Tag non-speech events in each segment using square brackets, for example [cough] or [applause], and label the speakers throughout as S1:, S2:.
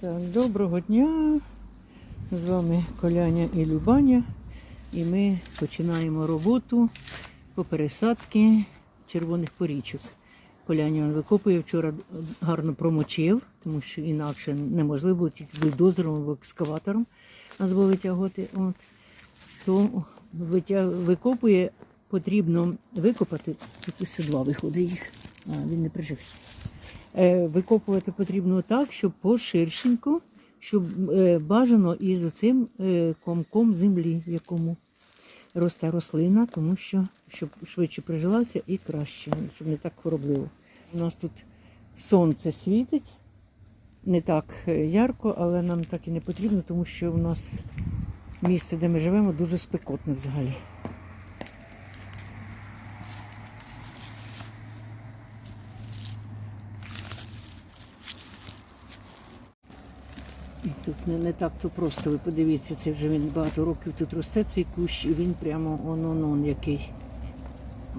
S1: Так, доброго дня. З вами Коляня і Любаня. І ми починаємо роботу по пересадці червоних порічок. Коляня викопує вчора гарно промочив, тому що інакше неможливо тільки бульдозером або екскаватором нас витягувати. От. То витяг... викопує, потрібно викопати. Тут ось два виходить їх. А, він не прижився. Е, Викопувати потрібно так, щоб поширшенько, щоб е, бажано із цим комком землі, в якому росте рослина, тому що щоб швидше прижилася і краще, щоб не так хворобливо. У нас тут сонце світить, не так е, ярко, але нам так і не потрібно, тому що у нас місце, де ми живемо, дуже спекотне взагалі. І тут не, не так то просто. Ви подивіться, це вже він багато років тут росте цей кущ, і він прямо он он он який.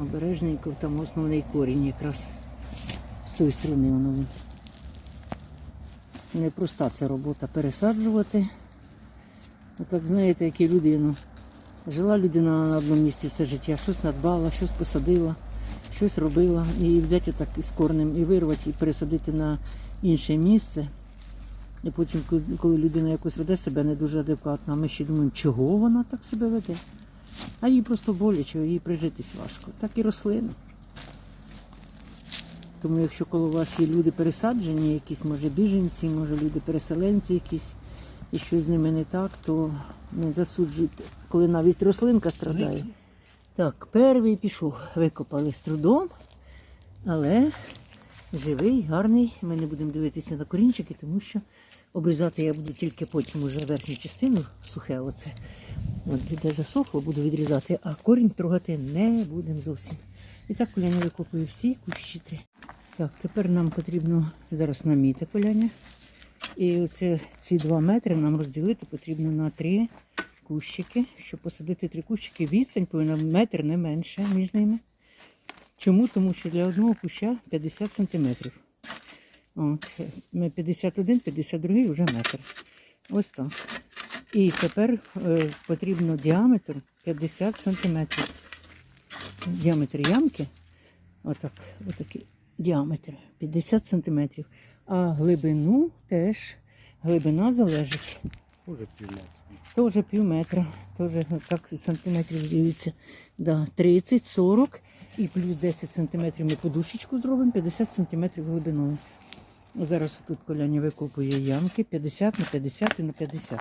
S1: Обережненько, там основний корінь якраз з тої сторони воно. Непроста ця робота пересаджувати. Отак знаєте, які людину. Жила людина на одному місці все життя, щось надбала, щось посадила, щось робила. І взяти так із корнем і вирвати, і пересадити на інше місце. І потім, коли- людина якось веде себе не дуже адекватно, ми ще думаємо, чого вона так себе веде. А їй просто боляче, їй прижитись важко. Так і рослина. Тому якщо коло вас є люди пересаджені, якісь, може, біженці, може люди переселенці якісь, і щось з ними не так, то не засуджуйте, коли навіть рослинка страдає. Так, перший пішов, викопали з трудом, але живий, гарний. Ми не будемо дивитися на корінчики, тому що обрізати я буду тільки потім уже верхню частину, сухе оце. От де засохло, буду відрізати, а корінь трогати не будемо зовсім. І так коляня викопує всі кущі три. Так, тепер нам потрібно зараз наміти коляня. І оце, ці два метри нам розділити потрібно на три кущики. Щоб посадити три кущики, відстань повинна метр не менше між ними. Чому? Тому що для одного куща 50 сантиметрів. От, ми 51, 52 вже метр. Ось так. І тепер е, потрібно діаметр 50 сантиметрів. Діаметр ямки, отак, отакий діаметр 50 сантиметрів. А глибину теж, глибина залежить.
S2: Уже півметра.
S1: Теж пів метра, теж так сантиметрів дивіться. Да, 30, 40 і плюс 10 сантиметрів ми подушечку зробимо, 50 сантиметрів глибиною. Зараз тут коляня викопує ямки 50 на 50 і на 50.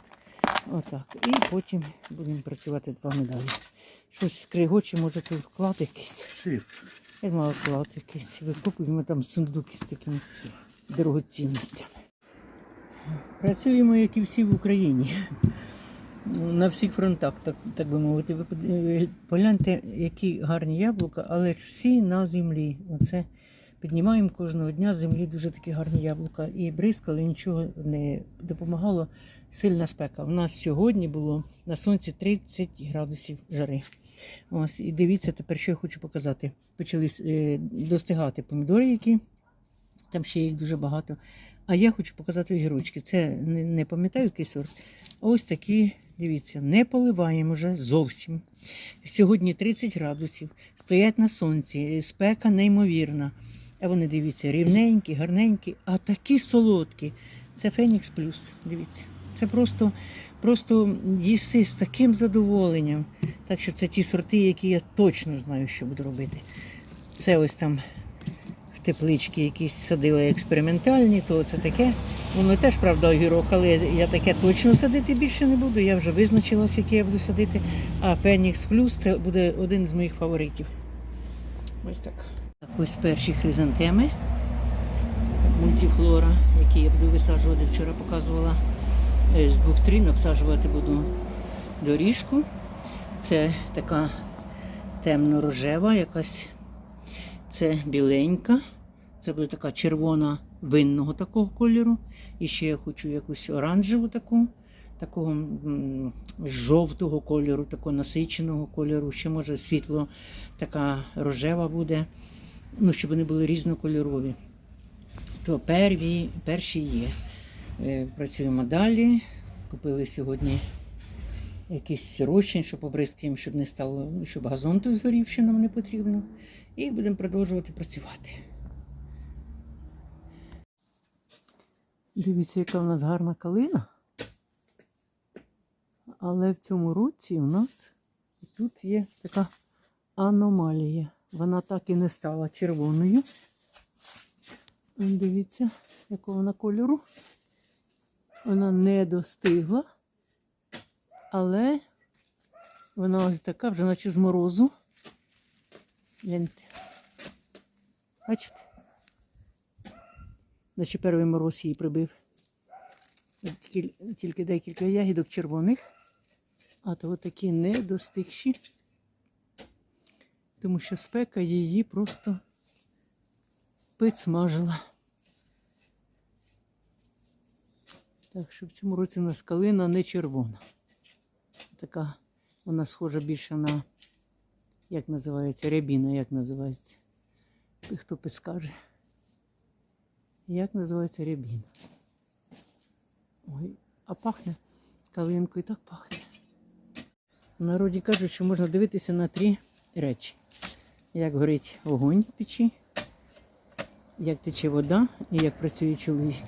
S1: Отак. І потім будемо працювати два медалі. Щось скригоче, може тут вклад якийсь.
S2: Шиф.
S1: Я мала вклад якийсь. Викопуємо там сундуки з такими дорогоцінностями. Працюємо, як і всі в Україні. На всіх фронтах, так, так би мовити. Ви е, погляньте, які гарні яблука, але всі на землі. Оце піднімаємо кожного дня землі дуже такі гарні яблука. І бризкали, нічого не допомагало. Сильна спека. У нас сьогодні було на сонці 30 градусів жари. Ось, і дивіться тепер, що я хочу показати. Почали е, достигати помідори, які там ще їх дуже багато. А я хочу показати огірочки. Це не, не пам'ятаю який сорт. Ось такі, дивіться, не поливаємо вже зовсім. Сьогодні 30 градусів, стоять на сонці, спека неймовірна. А вони дивіться, рівненькі, гарненькі, а такі солодкі. Це Фенікс Плюс. Дивіться. Це просто, просто їси з таким задоволенням. Так що це ті сорти, які я точно знаю, що буду робити. Це ось там в теплички якісь садила експериментальні, то це таке. Воно теж, правда, огірок, але я таке точно садити більше не буду. Я вже визначилась, яке я буду садити. А Фенікс Плюс це буде один з моїх фаворитів. Ось так. Ось перші хризантеми мультифлора, які я буду висаджувати. Вчора показувала Е, з двох сторін обсаджувати буду доріжку. Це така темно-рожева якась. Це біленька. Це буде така червона винного такого кольору. І ще я хочу якусь оранжеву таку, такого жовтого кольору, такого насиченого кольору. Ще може світло така рожева буде. Ну, щоб вони були різнокольорові. То перві, перші є. Е, Працюємо далі. Купили сьогодні якийсь розчин, щоб обризкаємо, щоб не стало, ну, щоб газон той згорів, що нам не потрібно. І будемо продовжувати працювати. Дивіться, яка в нас гарна калина. Але в цьому році у нас тут є така аномалія. Вона так і не стала червоною. Дивіться, якого вона кольору. Вона не достигла, але вона ось така, вже наче з морозу. Гляньте. Бачите? Наче перший мороз її прибив. Тільки, декілька ягідок червоних, а то такі не достигші, тому що спека її просто підсмажила. Так що в цьому році у нас калина не червона. Така вона схожа більше на, як називається, рябіна, як називається. Хто підскаже. Як називається рябіна? Ой, а пахне калинкою так пахне. В народі кажуть, що можна дивитися на три речі: як горить огонь в печі, як тече вода і як працює чоловік.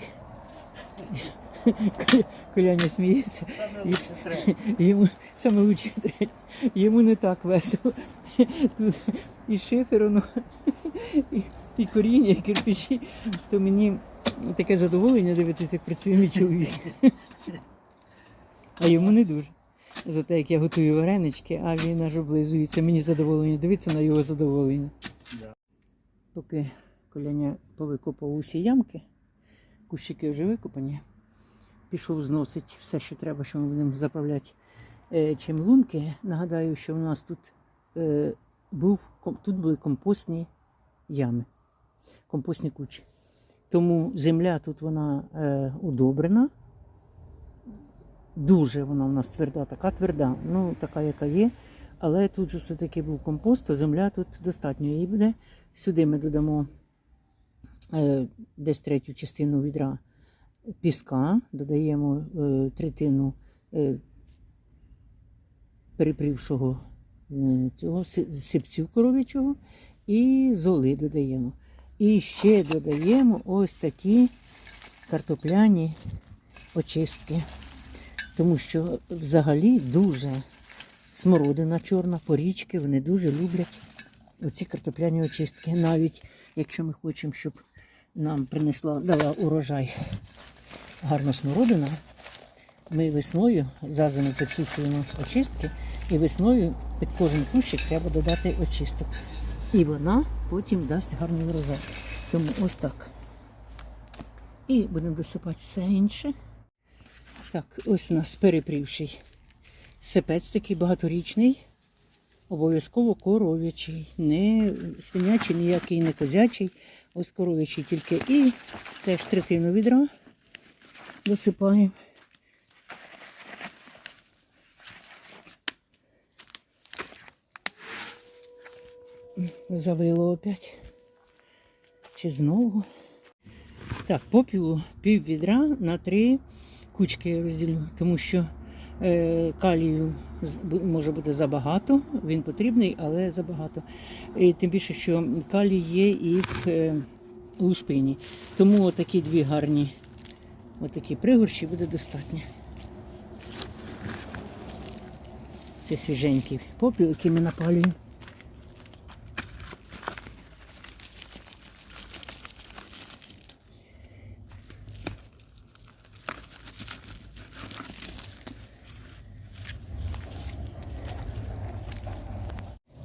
S1: Коляня сміється. Йому саме лучше третє. Йому не так весело. Тут і шифер, воно, і, і коріння, і кирпичі. То мені таке задоволення дивитися, як працює мій чоловік. А йому не дуже. За те, як я готую варенички, а він аж облизується. Мені задоволення дивитися на його задоволення. Поки коляня повикопав усі ямки, кущики вже викопані, пішов зносить все, що треба, що ми будемо заправляти е, чим лунки. Нагадаю, що у нас тут, е, був, тут були компостні ями, компостні кучі. Тому земля тут вона е, удобрена. Дуже вона у нас тверда, така тверда, ну така, яка є. Але тут же все-таки був компост, то земля тут достатньо її буде. Сюди ми додамо е, десь третю частину відра піска, додаємо е, третину е, перепрівшого е, цього сипцю коров'ячого і золи додаємо. І ще додаємо ось такі картопляні очистки. Тому що взагалі дуже смородина чорна, порічки, вони дуже люблять оці картопляні очистки. Навіть якщо ми хочемо, щоб нам принесла, дала урожай гарна смородина, ми весною за зиму підсушуємо очистки, і весною під кожен кущик треба додати очисток. І вона потім дасть гарний урожай. Тому ось так. І будемо досипати все інше. Так, ось у нас перепрівший сипець такий багаторічний, обов'язково коров'ячий, не свинячий, ніякий, не козячий, ось коров'ячий тільки. І теж третину відра досипаємо. Завило опять. Чи знову? Так, попілу пів відра на три кучки розділю, тому що е, калію може бути забагато, він потрібний, але забагато. І тим більше, що калій є і в е, лушпині. Тому отакі дві гарні отакі пригорші буде достатньо. Це свіженький попіл, який ми напалюємо.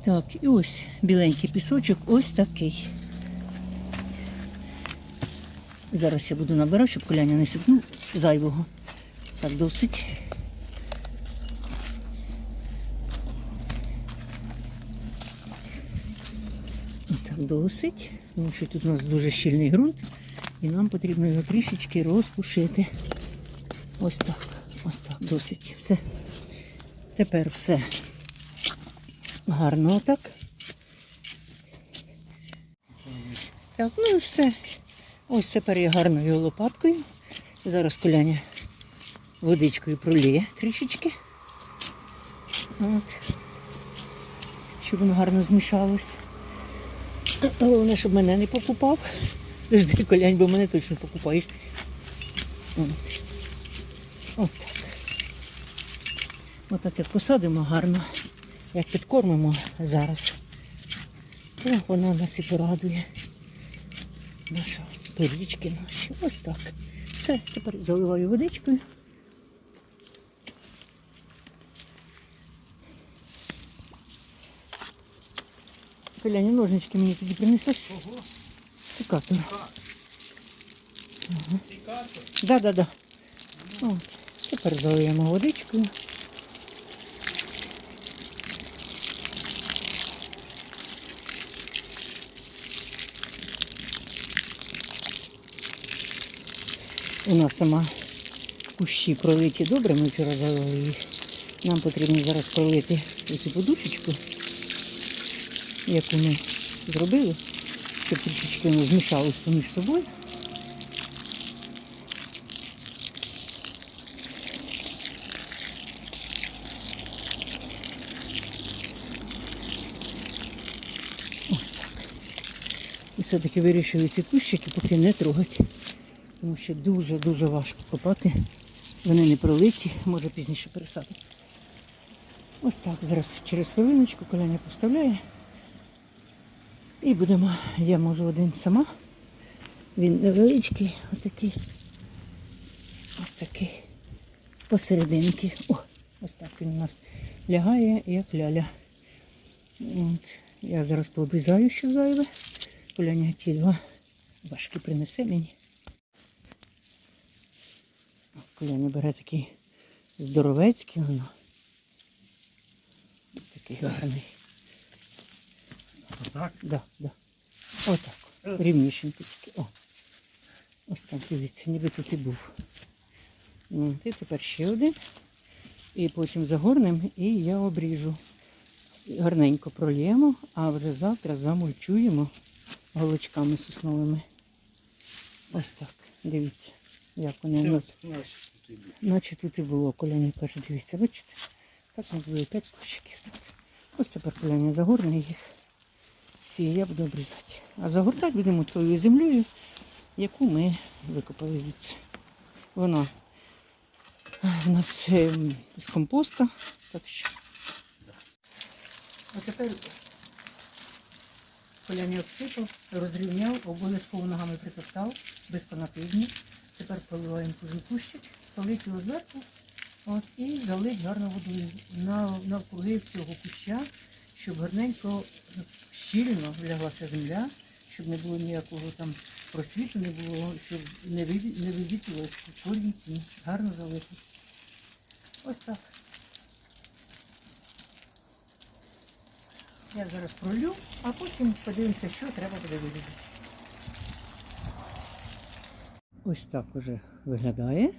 S1: Так, і ось біленький пісочок, ось такий. Зараз я буду набирати, щоб коляня не сипнув зайвого. Так, досить. Так, досить, тому що тут у нас дуже щільний ґрунт, і нам потрібно його трішечки розпушити. Ось так, ось так, досить. Все. Тепер все гарно так. Так, ну і все. Ось тепер я гарно його лопаткою Зараз коляня водичкою проліє трішечки. От. Щоб воно гарно змішалось. Головне, щоб мене не покупав. Жди колянь, бо мене точно покупаєш. От. От так. Отак як посадимо гарно, як підкормимо зараз, то вона нас і порадує. Наша пиріжки наші. Ось так. Все, тепер заливаю водичкою. Коляні, ножнички мені тоді принесеш?
S2: Ого,
S1: Секатор.
S2: цікавто.
S1: Да, да, да. Тепер залиємо водичкою. У нас сама кущі пролиті добре, ми вчора залили їх. Нам потрібно зараз пролити цю подушечку, яку ми зробили, щоб трішечки воно змішалось поміж собою. Ось так. І все-таки вирішили ці кущики поки не трогати. Тому що дуже-дуже важко копати. Вони не пролиті, може пізніше пересадити. Ось так, зараз через хвилиночку коляня поставляє. І будемо, я можу один сама. Він невеличкий, отакий. Ось такий. Посерединки. О, ось так він у нас лягає, як ляля. От. Я зараз пообрізаю, що зайве. Коляня ті два важкі принесе мені. Коляня бере такий здоровецький, воно. Такий гарний.
S2: Так.
S1: Да, да. Отак. Рівнішенький тільки. О. Ось так, дивіться, ніби тут і був. Ну, і тепер ще один. І потім загорнем і я обріжу. Гарненько пролємо, а вже завтра замульчуємо голочками сосновими. Ось так. Дивіться, як вони у нас.
S2: У.
S1: Наче тут і було. Коляня каже, дивіться, бачите? Так у нас було 5 кущиків. Ось тепер коляня загорне їх. Всі я буду обрізати. А загортати будемо тою землею, яку ми викопали звідси. Вона в нас ем, з компоста. Так що. А тепер коляня обсипав, розрівняв, обов'язково ногами притоптав, без фанатизму. Тепер поливаємо кожен кущик, його зверху от, і залить гарно водою на, навкруги цього куща, щоб гарненько щільно ляглася земля, щоб не було ніякого там просвіту, не було, щоб не, виві- не вивітрювалося корінці. Гарно залити. Ось так. Я зараз пролю, а потім подивимося, що треба буде вирізати. Ось так уже виглядає.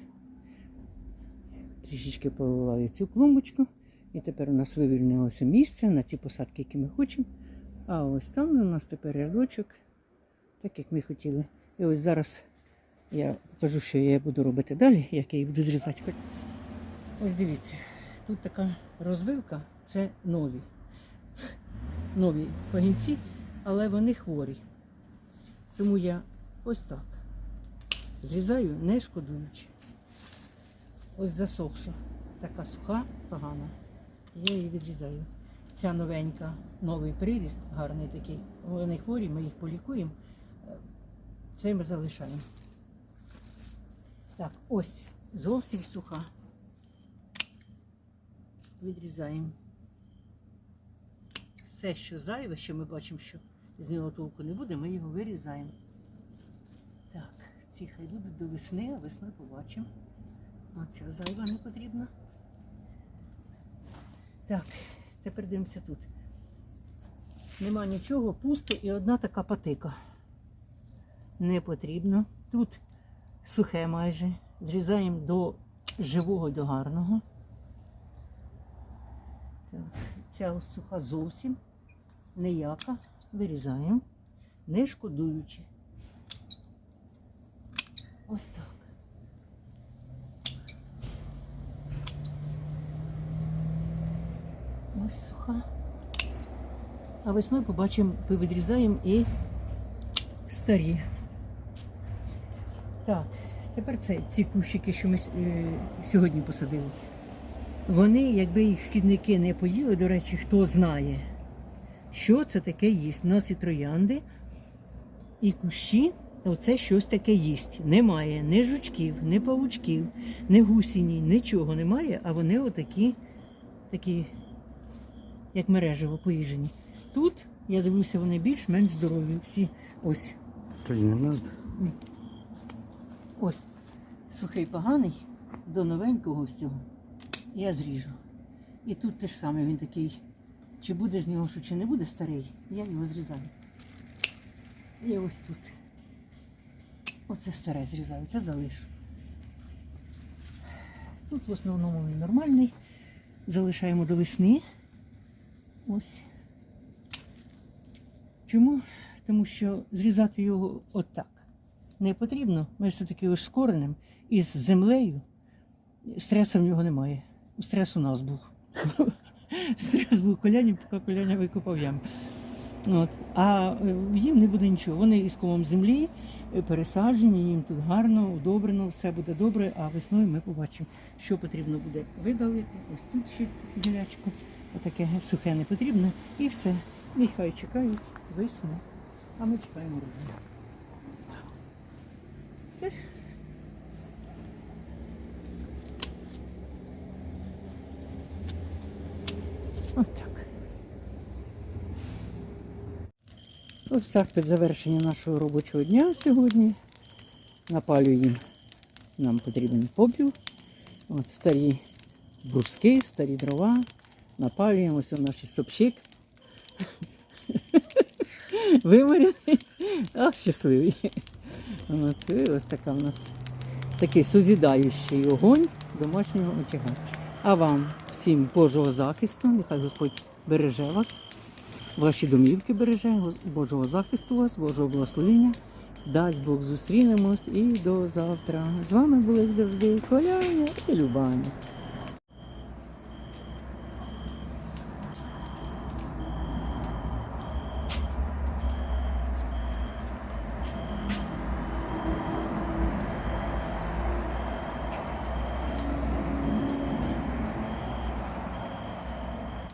S1: Трішечки поливаю цю клумбочку. І тепер у нас вивільнилося місце на ті посадки, які ми хочемо. А ось там у нас тепер рядочок, так як ми хотіли. І ось зараз я покажу, що я буду робити далі, як я її буду зрізати. Ось дивіться, тут така розвилка, це нові. Нові пагінці, але вони хворі. Тому я ось так зрізаю, не шкодуючи. Ось засохша, така суха, погана. Я її відрізаю. Ця новенька, новий приріст, гарний такий. Вони хворі, ми їх полікуємо. Це ми залишаємо. Так, ось зовсім суха. Відрізаємо. Все, що зайве, що ми бачимо, що з нього толку не буде, ми його вирізаємо. Ці хай будуть до весни, а весною побачимо. Оця зайва не потрібна. Так, тепер дивимося тут. Нема нічого, пусто і одна така патика. Не потрібно. Тут сухе майже. Зрізаємо до живого, до гарного. Так, ця ось суха зовсім ніяка. Вирізаємо, не шкодуючи. Ось так. Ось суха. А весною побачимо, повідрізаємо і старі. Так, тепер це ці кущики, що ми е, сьогодні посадили. Вони, якби їх шкідники не поїли, до речі, хто знає, що це таке їсть. У нас і троянди, і кущі оце щось таке їсть. Немає ні жучків, ні павучків, ні гусіні, нічого немає, а вони отакі, такі, як мережево поїжені. Тут, я дивлюся, вони більш-менш здорові. Всі ось
S2: Та й не надо.
S1: Ось сухий поганий до новенького ось цього я зріжу. І тут теж саме він такий, чи буде з нього що, чи не буде старий, я його зрізаю. І ось тут. Оце старе зрізаю, це залишу. Тут в основному він нормальний. Залишаємо до весни. Ось. Чому? Тому що зрізати його отак не потрібно. Ми все-таки з коренем і з землею. Стресу в нього немає. Стрес у нас був. [laughs] Стрес був коляні, поки коляня викопав яму. От. А е, їм не буде нічого. Вони із комом землі пересаджені, їм тут гарно, удобрено, все буде добре, а весною ми побачимо, що потрібно буде видалити. Ось тут ще гілячку, отаке сухе не потрібно. І все. І хай чекають весни. А ми чекаємо роду. Все. Отак. Ось так під завершення нашого робочого дня сьогодні. Напалюємо. Нам потрібен попіл. От старі бруски, старі дрова. Напалюємо ось он наш сопчик. [laughs] Виморений, а щасливий. От, ось така в нас такий сузідаючий огонь домашнього очага. А вам всім Божого захисту, нехай Господь береже вас, ваші домівки береже, Божого захисту вас, Божого благословення. Дасть Бог зустрінемось і до завтра. З вами були завжди Коляня і Любаня.